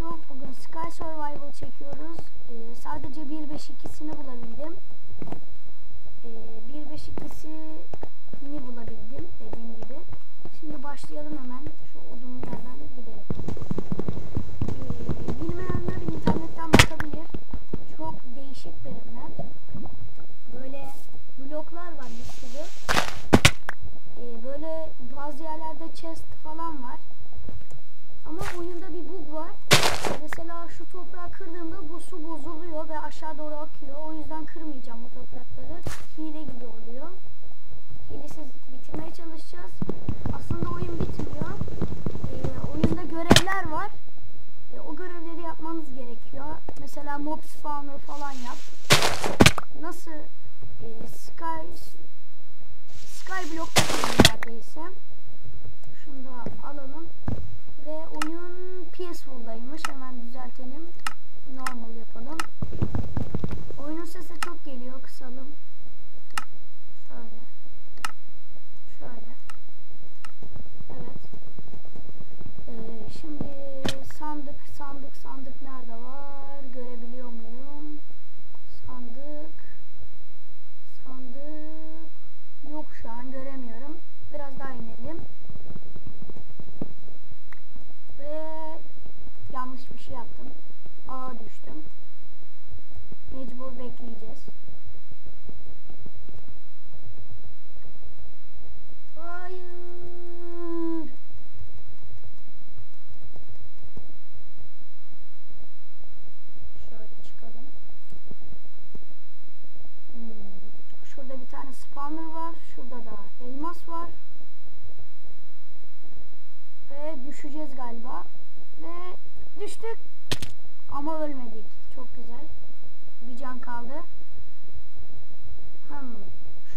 Yusuf. Bugün Sky Survival çekiyoruz. Ee, sadece 1.5.2'sini bulabildim. Ee, 1.5.2'sini bulabildim dediğim gibi. Şimdi başlayalım hemen. Şu odunlu yerden gidelim. Ee, bilmeyenler internetten bakabilir. Çok değişik bölümler. Böyle bloklar var bir sürü. Ee, böyle bazı yerlerde chest falan var. Ama oyunda bir bug var. Mesela şu toprağı kırdığımda bu su bozuluyor ve aşağı doğru akıyor. O yüzden kırmayacağım bu toprakları. Hile gibi oluyor. Hilesiz bitirmeye çalışacağız. Aslında oyun bitmiyor. Ee, oyunda görevler var. Ee, o görevleri yapmanız gerekiyor. Mesela mob spawner falan yap. Nasıl e, Sky Sky Block'ta neredeyse. Şunu da alalım. Ve oyun peaceful'daymış. Hemen düzeltelim. Normal yapalım. Oyunun sesi çok geliyor. Kısalım. Şöyle. Şöyle. Evet. Ee, şimdi sandık, sandık, sandık nerede var? Görebiliyor muyum? Sandık. Sandık. Yok şu an göremiyorum. Biraz daha inelim. Ve yanlış bir şey yaptım. Ağa düştüm. Mecbur bekleyeceğiz. Hayır. Şöyle çıkalım. Hmm. Şurada bir tane spawner var. Şurada da elmas var. Ve düşeceğiz galiba. Ve düştük. Ama ölmedik. Çok güzel. Bir can kaldı. Hmm.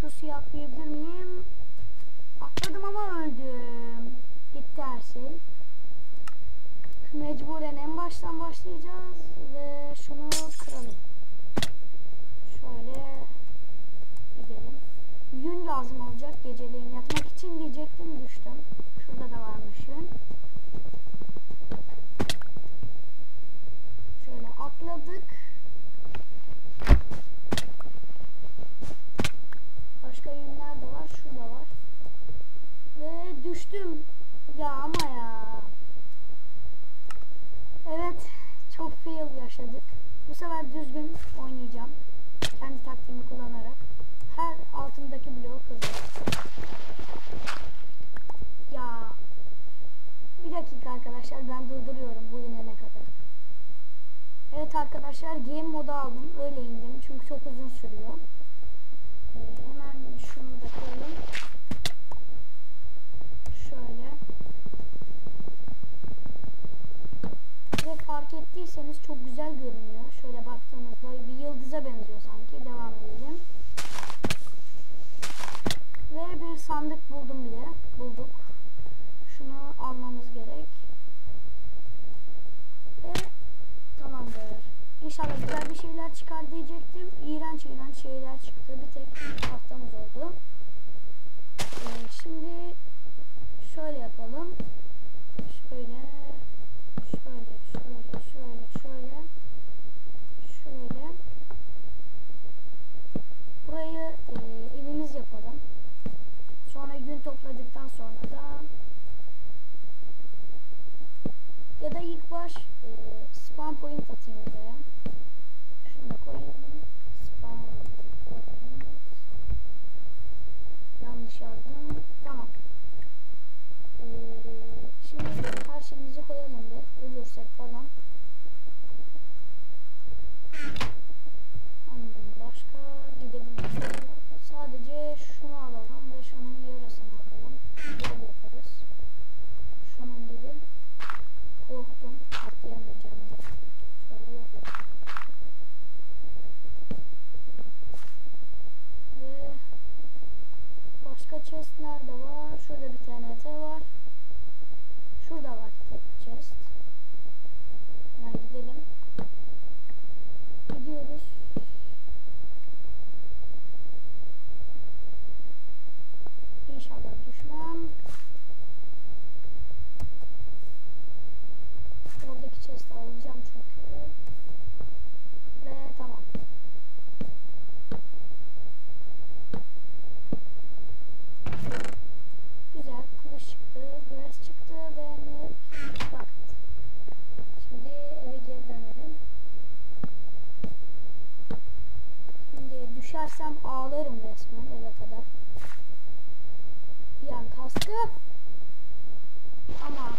Şu suya atlayabilir miyim? Atladım ama öldüm. Gitti her şey. Mecburen en baştan başlayacağız. Ve şunu kıralım. Şöyle gidelim. Yün lazım olacak geceleyin yatmak için diyecektim düştüm. Şurada da varmış yün. Şöyle atladık. Başka yünler de var. Şurada var. Ve düştüm. Ya ama ya. Evet. Çok fail yaşadık. Bu sefer düzgün oynayacağım. Kendi taktiğimi kullanarak. Her altındaki bloğu kırdım. Ya. Bir dakika arkadaşlar ben durduruyorum bu inene kadar. Evet arkadaşlar game modu aldım. Öyle indim çünkü çok uzun sürüyor. Ee, hemen şunu da koyalım. Şöyle. Ve fark ettiyseniz çok güzel görünüyor. Şöyle baktığımızda bir yıldıza benziyor sanki. Devam edelim. Ve bir sandık buldum bile. Bulduk. Şunu almamız gerek. Ve tamamdır. İnşallah güzel bir şeyler çıkar diyecektim. İğrenç iğrenç şeyler çıktı. Bir tek tahtamız oldu. Ee, şimdi şöyle yapalım. Şöyle şöyle şöyle şöyle şöyle şöyle burayı e, evimiz yapalım. Sonra gün topladıktan sonra da ya da ilk baş e, spawn point atayım buraya. Şunu da koyayım. Spawn point. Yanlış yazdım. Tamam. Ee, şimdi her şeyimizi koyalım bir. Ölürsek falan. Hmm, başka gidebiliriz. Sadece şunu alalım ve şunun yarısını alalım. Böyle yaparız. Şunun gibi. Korktum. Atlayamayacağım diye. Şöyle yapalım. Ve başka chest nerede var? Şurada bir TNT var. Şurada var tek chest. Hemen gidelim. Gidiyoruz. İnşallah düşmem. Oradaki chest aldım. düşersem ağlarım resmen eve kadar. Kastı. Ama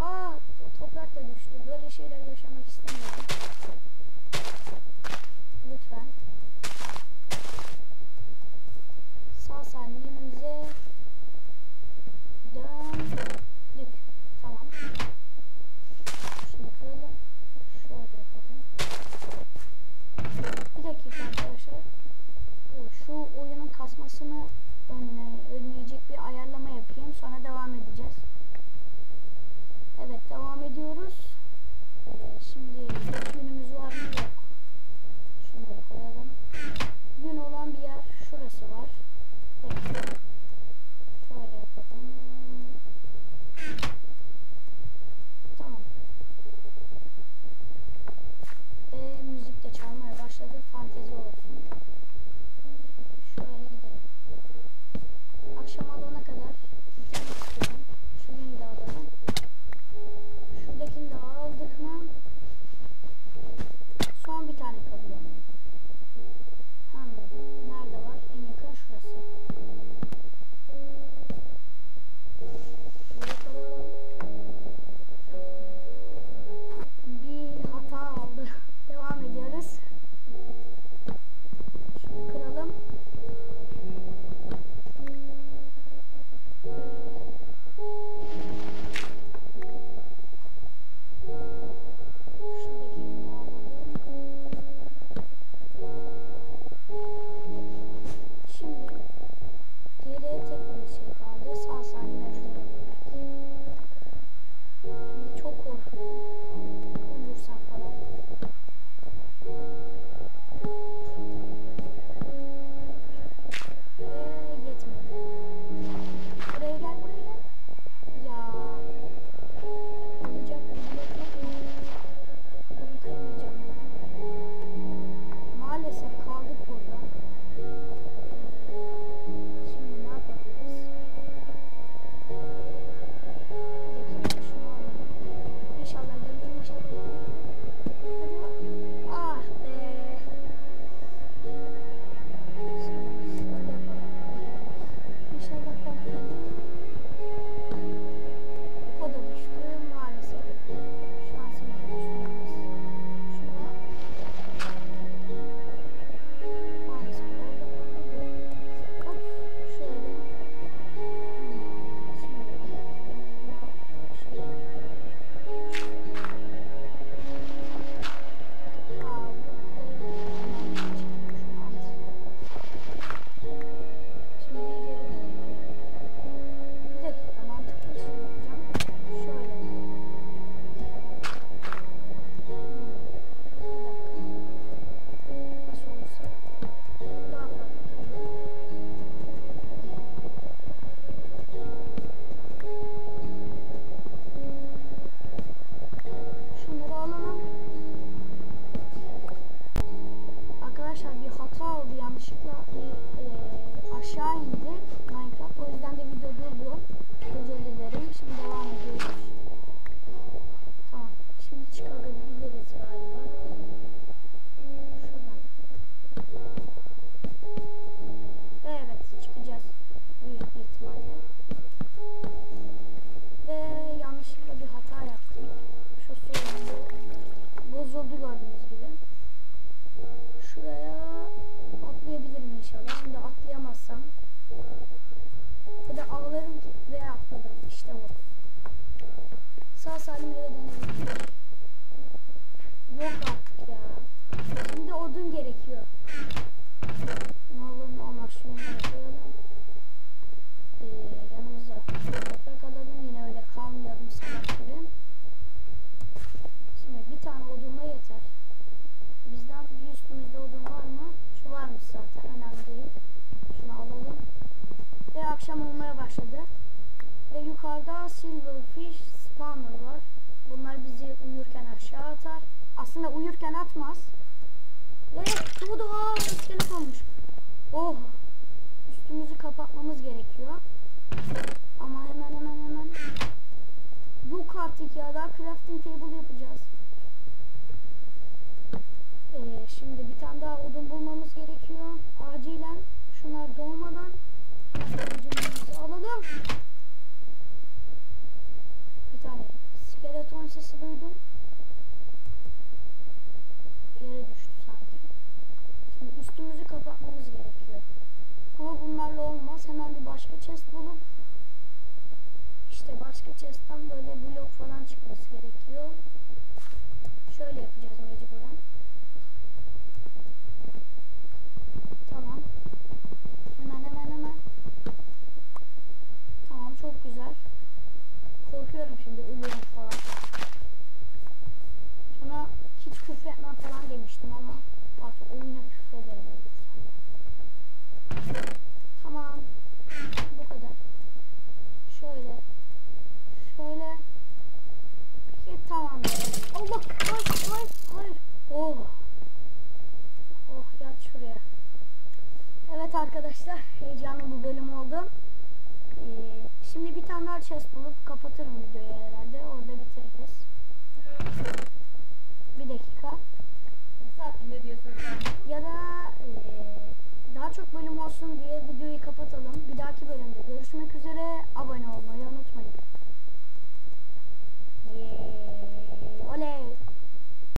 Aa toprak da düştü. Böyle şeyler yaşamak istemiyorum. Lütfen. Sağ salim yerimize döndük. Tamam. Şunu kıralım. Şöyle yapalım. Bir dakika arkadaşlar. Şu oyunun kasmasını önle, önleyecek bir ayarlama yapayım. Sonra devam edeceğiz. Evet devam ediyoruz. Ee, şimdi yünümüz var mı? Yok. Şunları koyalım. Yün olan bir yer şurası var. Bekle. Yok artık ya. Şimdi odun gerekiyor. Ne olur ne olmaz şu yünleri koyalım. Ee, yanımıza toprak alalım. Yine öyle kalmayalım salak gibi. Şimdi bir tane odunla yeter. Bizden bir üstümüzde odun var mı? Şu varmış zaten. Önemli değil. Şunu alalım. Ve akşam olmaya başladı. Ve yukarıda silverfish spawner var. Bunlar bizi uyurken aşağı atar. Aslında uyurken atmaz. Ve bu da aa, iskelet olmuş. Oh. Üstümüzü kapatmamız gerekiyor. Ama hemen hemen hemen. Yok artık ya. Daha crafting table yapacağız. Ee, şimdi bir tane daha odun bulmamız gerekiyor. Acilen şunlar doğmadan alalım. Bir tane skeleton sesi duydum. Yere düştü sanki. Şimdi üstümüzü kapatmamız gerekiyor. Ama bunlarla olmaz. Hemen bir başka chest bulup işte başka chest'ten böyle blok falan çıkması gerekiyor. Şöyle yapacağız mecburen. Tamam. Hemen hemen hemen. Tamam çok güzel. Korkuyorum şimdi ölüyorum falan. Sonra hiç küfretmem falan demiştim ama artık oyuna küfrederim ölürsem. Tamam. Bu kadar. Şöyle. Şöyle. İki tamam. Allah hayır hayır hayır. Oh. Oh yat şuraya. Evet arkadaşlar heyecanlı bir bölüm oldu. Ee, şimdi bir tane daha chest bulup kapatırım videoyu herhalde. Orada bitiririz bir dakika. Ne diyorsunuz? Ya da e, daha çok bölüm olsun diye videoyu kapatalım. Bir dahaki bölümde görüşmek üzere. Abone olmayı unutmayın. Yeah. Oley.